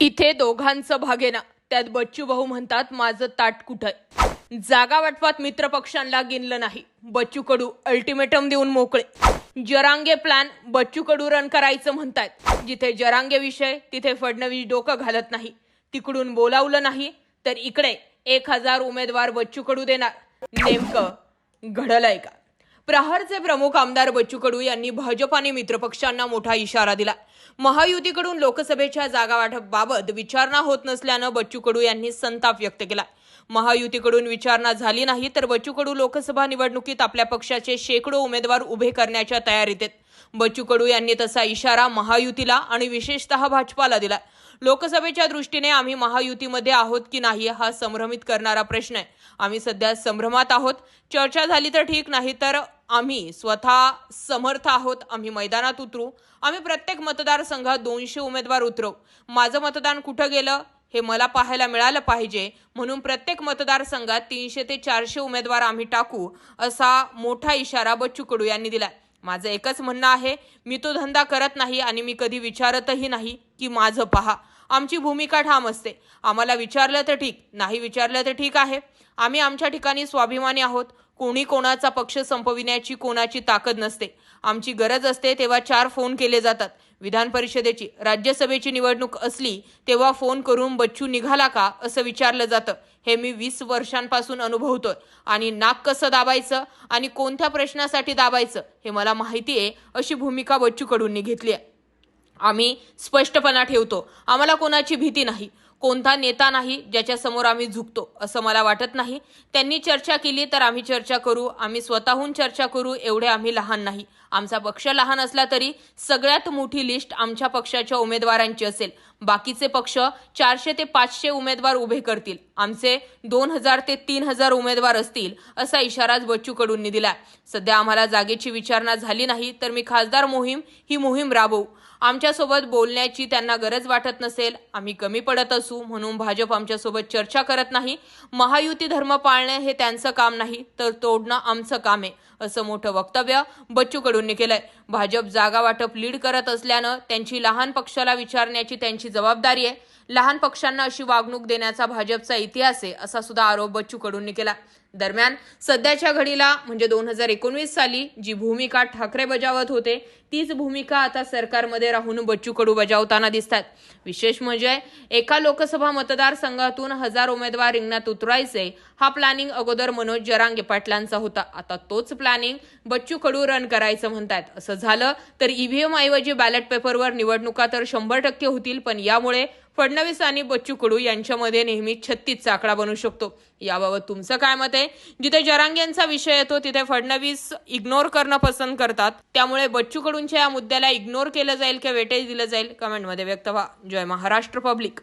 इथे दोघांचं भागेना त्यात बच्चू भाऊ म्हणतात माझं ताट कुठं जागा वाटपात मित्रपक्षांना गिनलं नाही. बच्चू कडू अल्टिमेटम देऊन मोकळे. जरांगे प्लॅन बच्चू कडू रन करायचं म्हणतायत. जिथे जरांगे विषय तिथे फडणवीस डोकं घालत नाही. तिकडून बोलावलं नाही तर इकडे एक हजार उमेदवार बच्चू कडू देणार. नेमकं घडलंय का? प्रहारचे प्रमुख आमदार बच्चू कडू यांनी भाजपाने मित्रपक्षांना मोठा इशारा दिला. महायुतीकडून लोकसभेच्या जागा वाटपबाबत विचारणा होत नसल्यानं बच्चू कडू यांनी संताप व्यक्त केला. महायुतीकडून विचारणा झाली नाही तर बच्चू कडू लोकसभा निवडणुकीत आपल्या पक्षाचे शेकडो उमेदवार उभे करण्याच्या तयारीत आहेत. बच्चू कडू यांनी तसा इशारा महायुतीला आणि विशेषतः भाजपाला दिला. लोकसभेच्या दृष्टीने आम्ही महायुतीमध्ये आहोत की नाही हा संभ्रमित करणारा प्रश्न आहे. आम्ही सध्या संभ्रमात आहोत. चर्चा झाली तर ठीक नाही तर आम्ही स्वतः समर्थ आहोत. आम्ही मैदानात उतरू. आम्ही प्रत्येक मतदारसंघात दोनशे उमेदवार उतरवू. माझं मतदान कुठं गेलं हे मला पाहायला मिळालं पाहिजे. म्हणून प्रत्येक मतदारसंघात तीनशे ते चारशे उमेदवार आम्ही टाकू असा मोठा इशारा बच्चू कडू यांनी दिलाय. माझं एकच म्हणणं आहे मी तो धंदा करत नाही आणि मी कधी विचारतही नाही की माझं पहा. आमची भूमिका ठाम असते. आम्हाला विचारलं तर ठीक नाही विचारलं तर ठीक आहे. आम्ही आमच्या ठिकाणी स्वाभिमानी आहोत. कोणी कोणाचा पक्ष संपविण्याची कोणाची ताकद नसते. आमची गरज असते तेव्हा चार फोन केले जातात. विधान परिषदेची राज्यसभेची निवडणूक असली तेव्हा फोन करून बच्चू निघाला का? असं विचारलं जातं. हे मी वीस वर्षांपासून अनुभवतोय. आणि नाक कसं दाबायचं आणि कोणत्या प्रश्नासाठी दाबायचं हे मला माहिती आहे अशी भूमिका बच्चूकडूंनी घेतली आहे. आम्ही स्पष्टपणा ठेवतो. आम्हाला कोणाची भीती नाही. कोणता नेता नाही ज्याच्यासमोर आम्ही झुकतो असं मला वाटत नाही. त्यांनी चर्चा केली तर आम्ही चर्चा करू. आम्ही स्वतःहून चर्चा करू एवढे आम्ही लहान नाही. आमचा पक्ष लहान असला तरी सगळ्यात मोठी लिस्ट आमच्या पक्षाच्या उमेदवारांची असेल. बाकीचे पक्ष चारशे ते पाचशे उमेदवार उभे करतील. आमचे दोन हजार ते तीन हजार उमेदवार असतील असा इशाराच बच्चू कडूंनी दिला सध्या आम्हाला जागेची विचारणा झाली नाही तर मी खासदार मोहीम ही मोहीम राबवू. आमच्यासोबत बोलण्याची त्यांना गरज वाटत नसेल. आम्ही कमी पडत असू म्हणून भाजप आमच्यासोबत चर्चा करत नाही. महायुती धर्म पाळणे हे त्यांचं काम नाही तर तोडणं आमचं काम आहे असं मोठं वक्तव्य बच्चू कडूंनी केलंय भाजप जागा वाटप लीड करत असल्यानं त्यांची लहान पक्षाला विचारण्याची त्यांची जबाबदारी आहे. लहान पक्षांना अशी वागणूक देण्याचा भाजपचा इतिहास आहे असा सुद्धा आरोप बच्चू कडूंनी केला. दरम्यान सध्याच्या घडीला म्हणजे दोन हजार एकोणवीस साली जी भूमिका ठाकरे बजावत होते तीच भूमिका आता सरकारमध्ये राहून बच्चू कडू बजावताना दिसतात. विशेष म्हणजे एका लोकसभा मतदारसंघातून हजार उमेदवार रिंगणात उतरायचे हा प्लॅनिंग अगोदर मनोज जरांगे पाटलांचा होता. आता तोच प्लॅनिंग बच्चू कडू रन करायचं म्हणतात. असं झालं तर ईव्हीएम ऐवजी बॅलेट पेपरवर निवडणुका तर शंभर टक्के होतील पण यामुळे फडणवीस आणि बच्चू कडू यांच्यामध्ये नेहमी छत्तीसचा आकडा बनू शकतो. याबाबत तुमचं काय मत आहे? जिथे जरांगेंचा विषय येतो तिथे फडणवीस इग्नोर करणं पसंत करतात. त्यामुळे बच्चू कडूंच्या या मुद्द्याला इग्नोर केलं जाईल किंवा वेटेज दिलं जाईल? कमेंटमध्ये व्यक्त व्हा. जय महाराष्ट्र पब्लिक